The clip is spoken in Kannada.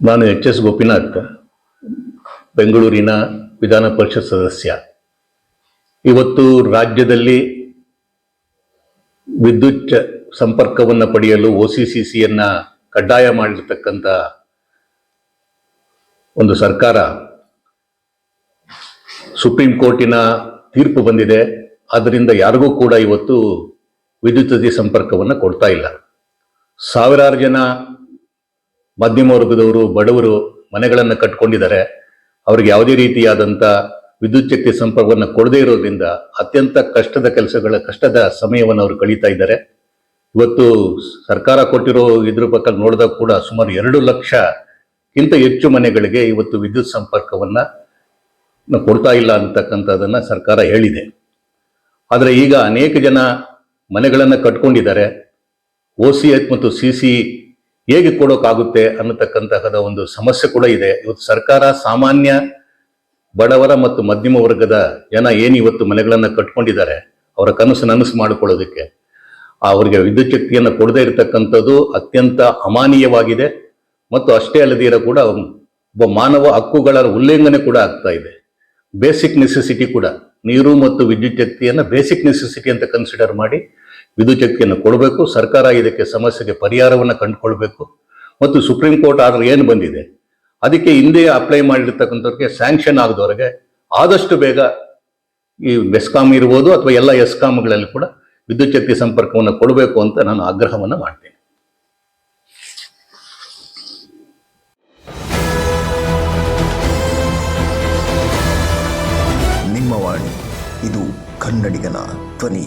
ನಾನು ಎಚ್ ಎಸ್ ಗೋಪಿನಾಥ್, ಬೆಂಗಳೂರಿನ ವಿಧಾನ ಪರಿಷತ್ ಸದಸ್ಯ. ಇವತ್ತು ರಾಜ್ಯದಲ್ಲಿ ವಿದ್ಯುತ್ ಸಂಪರ್ಕವನ್ನು ಪಡೆಯಲು ಒ ಸಿ ಸಿ ಸಿಯನ್ನು ಕಡ್ಡಾಯ ಮಾಡಿರ್ತಕ್ಕಂಥ ಒಂದು ಸರ್ಕಾರ ಸುಪ್ರೀಂ ಕೋರ್ಟಿನ ತೀರ್ಪು ಬಂದಿದೆ. ಆದ್ದರಿಂದ ಯಾರಿಗೂ ಕೂಡ ಇವತ್ತು ವಿದ್ಯುತ್ ಸಂಪರ್ಕವನ್ನು ಕೊಡ್ತಾ ಇಲ್ಲ. ಸಾವಿರಾರು ಜನ ಮಧ್ಯಮ ವರ್ಗದವರು, ಬಡವರು ಮನೆಗಳನ್ನು ಕಟ್ಕೊಂಡಿದ್ದಾರೆ. ಅವ್ರಿಗೆ ಯಾವುದೇ ರೀತಿಯಾದಂಥ ವಿದ್ಯುತ್ ಶಕ್ತಿ ಸಂಪರ್ಕವನ್ನು ಕೊಡದೇ ಇರೋದ್ರಿಂದ ಅತ್ಯಂತ ಕಷ್ಟದ ಕೆಲಸಗಳ, ಕಷ್ಟದ ಸಮಯವನ್ನು ಅವರು ಕಳೀತಾ ಇದ್ದಾರೆ. ಇವತ್ತು ಸರ್ಕಾರ ಕೊಟ್ಟಿರೋ ಇದ್ರ ಪಕ್ಕ ನೋಡಿದಾಗ ಕೂಡ ಸುಮಾರು ಎರಡು ಲಕ್ಷಕ್ಕಿಂತ ಹೆಚ್ಚು ಮನೆಗಳಿಗೆ ಇವತ್ತು ವಿದ್ಯುತ್ ಸಂಪರ್ಕವನ್ನು ಕೊಡ್ತಾ ಇಲ್ಲ ಅಂತಕ್ಕಂಥದ್ದನ್ನು ಸರ್ಕಾರ ಹೇಳಿದೆ. ಆದರೆ ಈಗ ಅನೇಕ ಜನ ಮನೆಗಳನ್ನು ಕಟ್ಕೊಂಡಿದ್ದಾರೆ. ಓ ಸಿ ಎಚ್ ಮತ್ತು ಸಿ ಸಿ ಹೇಗೆ ಕೊಡೋಕ್ಕಾಗುತ್ತೆ ಅನ್ನತಕ್ಕಂತಹದ ಒಂದು ಸಮಸ್ಯೆ ಕೂಡ ಇದೆ. ಇವತ್ತು ಸರ್ಕಾರ ಸಾಮಾನ್ಯ ಬಡವರ ಮತ್ತು ಮಧ್ಯಮ ವರ್ಗದ ಜನ ಏನು ಇವತ್ತು ಮನೆಗಳನ್ನು ಕಟ್ಕೊಂಡಿದ್ದಾರೆ, ಅವರ ಕನಸು ನನಸು ಮಾಡಿಕೊಳ್ಳೋದಕ್ಕೆ, ಅವರಿಗೆ ವಿದ್ಯುತ್ ಶಕ್ತಿಯನ್ನು ಕೊಡದೇ ಇರತಕ್ಕಂಥದ್ದು ಅತ್ಯಂತ ಅಮಾನೀಯವಾಗಿದೆ. ಮತ್ತು ಅಷ್ಟೇ ಅಲ್ಲದಿರ ಕೂಡ ಒಬ್ಬ ಮಾನವ ಹಕ್ಕುಗಳ ಉಲ್ಲಂಘನೆ ಕೂಡ ಆಗ್ತಾ ಇದೆ. ಬೇಸಿಕ್ ನೆಸೆಸಿಟಿ ಕೂಡ, ನೀರು ಮತ್ತು ವಿದ್ಯುತ್ ಶಕ್ತಿಯನ್ನು ಬೇಸಿಕ್ ನೆಸೆಸಿಟಿ ಅಂತ ಕನ್ಸಿಡರ್ ಮಾಡಿ ವಿದ್ಯುತ್ ಶಕ್ತಿಯನ್ನು ಕೊಡಬೇಕು, ಸರ್ಕಾರ ಇದಕ್ಕೆ ಸಮಸ್ಯೆಗೆ ಪರಿಹಾರವನ್ನು ಕಂಡುಕೊಳ್ಬೇಕು. ಮತ್ತು ಸುಪ್ರೀಂ ಕೋರ್ಟ್ ಆರ್ಡರ್ ಏನು ಬಂದಿದೆ? ಅದಕ್ಕೆ ಹಿಂದೆ ಅಪ್ಲೈ ಮಾಡಿರ್ತಕ್ಕಂಥವ್ರಿಗೆ ಸ್ಯಾಂಕ್ಷನ್ ಆಗದವ್ರಿಗೆ ಆದಷ್ಟು ಬೇಗ ಈ ಬೆಸ್ಕಾಮ್ ಇರ್ಬೋದು ಅಥವಾ ಎಲ್ಲ ಎಸ್ಕಾಮ್ಗಳಲ್ಲಿ ಕೂಡ ವಿದ್ಯುತ್ ಶಕ್ತಿ ಸಂಪರ್ಕವನ್ನು ಕೊಡಬೇಕು ಅಂತ ನಾನು ಆಗ್ರಹವನ್ನು ಮಾಡ್ತೇನೆ. ಇದು ಕನ್ನಡಿಗನ ಧ್ವನಿ.